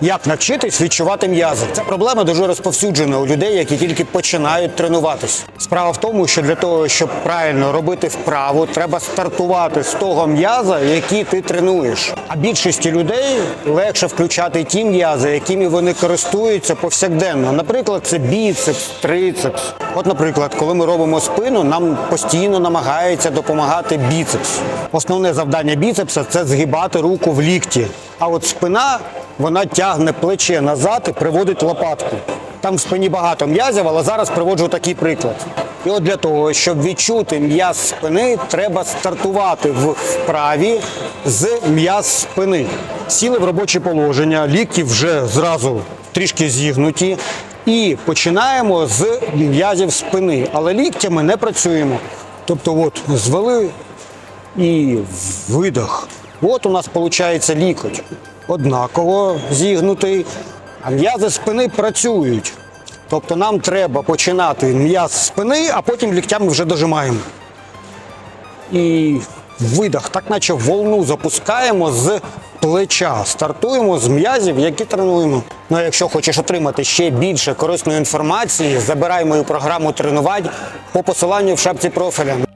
Як навчитись відчувати м'язи? Ця проблема дуже розповсюджена у людей, які тільки починають тренуватись. Справа в тому, що для того, щоб правильно робити вправу, треба стартувати з того м'яза, який ти тренуєш. А більшості людей легше включати ті м'язи, якими вони користуються повсякденно. Наприклад, це біцепс, трицепс. От, наприклад, коли ми робимо спину, нам постійно намагається допомагати біцепс. Основне завдання біцепса це згибати руку в лікті. А от спина вона тягне плече назад і приводить лопатку. Там в спині багато м'язів, але зараз приводжу такий приклад. І от для того, щоб відчути м'яз спини, треба стартувати в вправі з м'яз спини. Сіли в робоче положення, лікті вже зразу трішки зігнуті. І починаємо з м'язів спини, але ліктями не працюємо. Тобто, от звели і видох. От у нас виходить лікоть. Однаково зігнутий, а м'язи спини працюють. Тобто нам треба починати м'яз спини, а потім ліктями вже дожимаємо. І видох, так наче волну запускаємо з плеча. Стартуємо з м'язів, які тренуємо. Ну а якщо хочеш отримати ще більше корисної інформації, забирай мою програму тренувань по посиланню в шапці профіля.